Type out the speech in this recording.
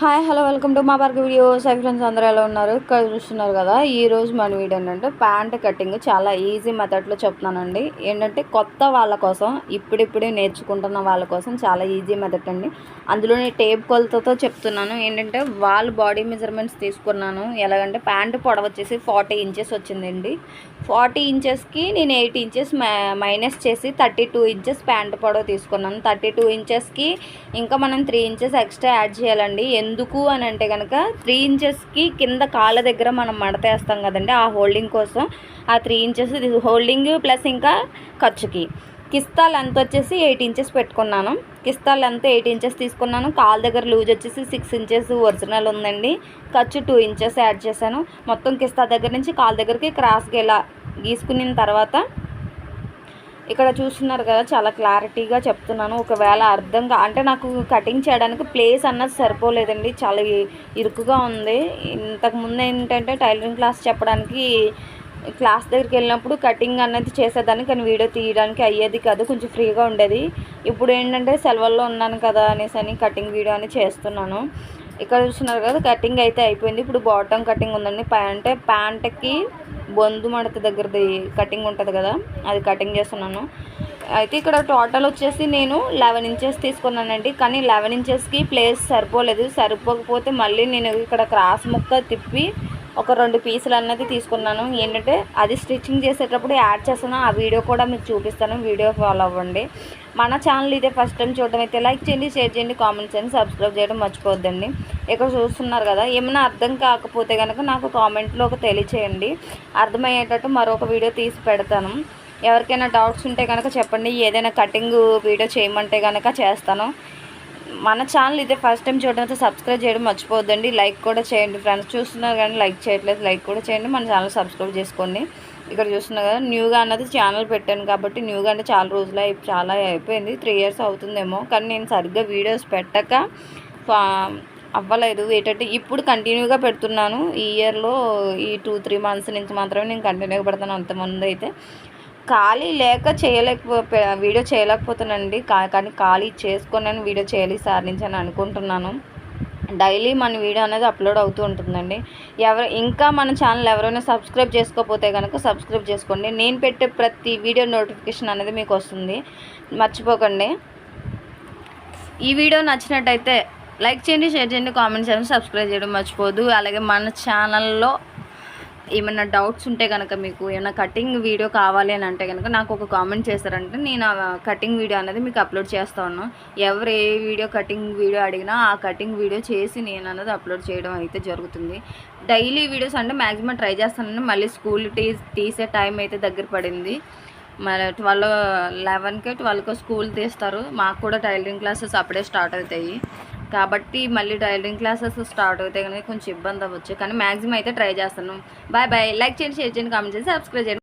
Hi hello welcome to మా park videos. Hi friends అందరూ ఎలా ఉన్నారు? ఇక్కడ చూస్తున్నారు కదా ఈరోజు మన వీడియో ఏంటంటే ప్యాంట్ కటింగ్ చాలా ఈజీ మెథడ్లో చెప్తున్నానండి. ఏంటంటే కొత్త వాళ్ళ కోసం ఇప్పుడిప్పుడే నేర్చుకుంటున్న వాళ్ళ కోసం చాలా ఈజీ మెథడ్ అండి. అందులోనే టేప్ కొలతతో చెప్తున్నాను. ఏంటంటే వాళ్ళ బాడీ మెజర్మెంట్స్ తీసుకున్నాను. ఎలాగంటే ప్యాంట్ పొడవ వచ్చేసి ఫార్టీ ఇంచెస్ వచ్చిందండి. ఫార్టీ ఇంచెస్కి నేను ఎయిట్ ఇంచెస్ మైనస్ చేసి థర్టీ టూ ఇంచెస్ ప్యాంట్ పొడవ తీసుకున్నాను. థర్టీ టూ ఇంచెస్కి ఇంకా మనం త్రీ ఇంచెస్ ఎక్స్ట్రా యాడ్ చేయాలండి. ఎందుకు అని అంటే కనుక త్రీ ఇంచెస్కి కింద కాళ్ళ దగ్గర మనం మడతేస్తాం కదండి ఆ హోల్డింగ్ కోసం. ఆ త్రీ ఇంచెస్ హోల్డింగ్ ప్లస్ ఇంకా ఖర్చుకి. కిస్తా లెంత్ వచ్చేసి ఎయిట్ ఇంచెస్ పెట్టుకున్నాను. కిస్తా లెంత్ ఎయిట్ ఇంచెస్ తీసుకున్నాను. కాల్ దగ్గర లూజ్ వచ్చేసి సిక్స్ ఇంచెస్ ఒరిజినల్ ఉందండి. ఖర్చు టూ ఇంచెస్ యాడ్ చేశాను. మొత్తం కిస్తా దగ్గర నుంచి కాల్ దగ్గరికి క్రాస్గా ఇలా గీసుకున్న తర్వాత ఇక్కడ చూస్తున్నారు కదా చాలా క్లారిటీగా చెప్తున్నాను. ఒకవేళ అర్థంగా అంటే నాకు కటింగ్ చేయడానికి ప్లేస్ అన్నది సరిపోలేదండి. చాలా ఇరుకుగా ఉంది. ఇంతకుముందు ఏంటంటే టైలరింగ్ క్లాస్ చెప్పడానికి క్లాస్ దగ్గరికి వెళ్ళినప్పుడు కటింగ్ అనేది చేసేదాన్ని కానీ వీడియో తీయడానికి అయ్యేది కాదు. కొంచెం ఫ్రీగా ఉండేది. ఇప్పుడు ఏంటంటే సెలవుల్లో ఉన్నాను కదా అనేసి అని కటింగ్ వీడియో అని చేస్తున్నాను. ఇక్కడ చూస్తున్నారు కదా కటింగ్ అయితే అయిపోయింది. ఇప్పుడు బాటమ్ కటింగ్ ఉందండి. అంటే ప్యాంట్కి బొందు మడత దగ్గరది కటింగ్ ఉంటుంది కదా అది కటింగ్ చేస్తున్నాను. అయితే ఇక్కడ టోటల్ వచ్చేసి నేను లెవెన్ ఇంచెస్ తీసుకున్నానండి కానీ లెవెన్ ఇంచెస్కి ప్లేస్ సరిపోలేదు. సరిపోకపోతే మళ్ళీ నేను ఇక్కడ క్రాస్ ముక్క తిప్పి ఒక రెండు పీసులు అన్నది తీసుకున్నాను. ఏంటంటే అది స్టిచ్చింగ్ చేసేటప్పుడు యాడ్ చేస్తాను ఆ వీడియో కూడా మీకు చూపిస్తాను. వీడియో ఫాలో అవ్వండి. మన ఛానల్ ఇదే ఫస్ట్ టైం చూడడం అయితే లైక్ చేయండి షేర్ చేయండి కామెంట్ చేయండి సబ్స్క్రైబ్ చేయడం మర్చిపోద్దండి ఇక్కడ చూస్తున్నారు కదా ఏమైనా అర్థం కాకపోతే కనుక నాకు కామెంట్లో ఒక తెలియచేయండి. అర్థమయ్యేటట్టు మరొక వీడియో తీసి పెడతాను. ఎవరికైనా డౌట్స్ ఉంటే కనుక చెప్పండి. ఏదైనా కటింగ్ వీడియో చేయమంటే కనుక చేస్తాను. మన ఛానల్ ఇదే ఫస్ట్ టైం చూడడంతో సబ్స్క్రైబ్ చేయడం మర్చిపోద్దండి లైక్ కూడా చేయండి ఫ్రెండ్స్ చూస్తున్నారు కానీ లైక్ చేయట్లేదు. లైక్ కూడా చేయండి. మన ఛానల్ సబ్స్క్రైబ్ చేసుకోండి. ఇక్కడ చూస్తున్నారు కదా న్యూగా అన్నది ఛానల్ పెట్టాను కాబట్టి న్యూగా అంటే చాలా రోజులు చాలా అయిపోయింది. త్రీ ఇయర్స్ అవుతుందేమో. కానీ నేను సరిగ్గా వీడియోస్ పెట్టక అవ్వలేదు. ఏంటంటే ఇప్పుడు కంటిన్యూగా పెడుతున్నాను. ఈ ఇయర్లో ఈ టూ త్రీ మంత్స్ నుంచి మాత్రమే నేను కంటిన్యూగా పెడతాను. అంతమంది అయితే ఖాళీ లేక చేయలేకపో వీడియో చేయలేకపోతున్నానండి. కానీ ఖాళీ చేసుకొని వీడియో చేయాలి సార్ నుంచి అని అనుకుంటున్నాను. డైలీ మన వీడియో అనేది అప్లోడ్ అవుతూ ఉంటుందండి. ఎవరు ఇంకా మన ఛానల్ ఎవరైనా సబ్స్క్రైబ్ చేసుకోకపోతే కనుక సబ్స్క్రైబ్ చేసుకోండి. నేను పెట్టే ప్రతి వీడియో నోటిఫికేషన్ అనేది మీకు వస్తుంది. మర్చిపోకండి. ఈ వీడియో నచ్చినట్టయితే లైక్ చేయండి షేర్ చేయండి కామెంట్ చేయండి సబ్స్క్రైబ్ చేయడం మర్చిపోదు అలాగే మన ఛానల్లో ఏమైనా డౌట్స్ ఉంటే కనుక మీకు ఏమైనా కటింగ్ వీడియో కావాలి అని అంటే కనుక నాకు ఒక కామెంట్ చేశారంటే నేను ఆ కటింగ్ వీడియో అనేది మీకు అప్లోడ్ చేస్తా ఉన్నాను ఎవరు ఏ వీడియో కటింగ్ వీడియో అడిగినా ఆ కటింగ్ వీడియో చేసి నేను అన్నది అప్లోడ్ చేయడం అయితే జరుగుతుంది. డైలీ వీడియోస్ అంటే మ్యాక్సిమం ట్రై చేస్తానని మళ్ళీ స్కూల్ టీ తీసే టైం అయితే దగ్గర పడింది. మరి ట్వెల్వ్ లెవెన్కి ట్వెల్వ్కి స్కూల్ తీస్తారు. మాకు కూడా టైలరింగ్ క్లాసెస్ అప్పుడే స్టార్ట్ అవుతాయి. కాబట్టి మళ్ళీ టైలరింగ్ క్లాసెస్ స్టార్ట్ అవుతాయి కనుక కొంచెం ఇబ్బంది అవ్వచ్చు. కానీ మ్యాక్సిమం అయితే ట్రై చేస్తాను. Bye bye. లైక్ చేయండి షేర్ చేయండి కామెంట్ చేసి సబ్స్క్రైబ్ చేయండి.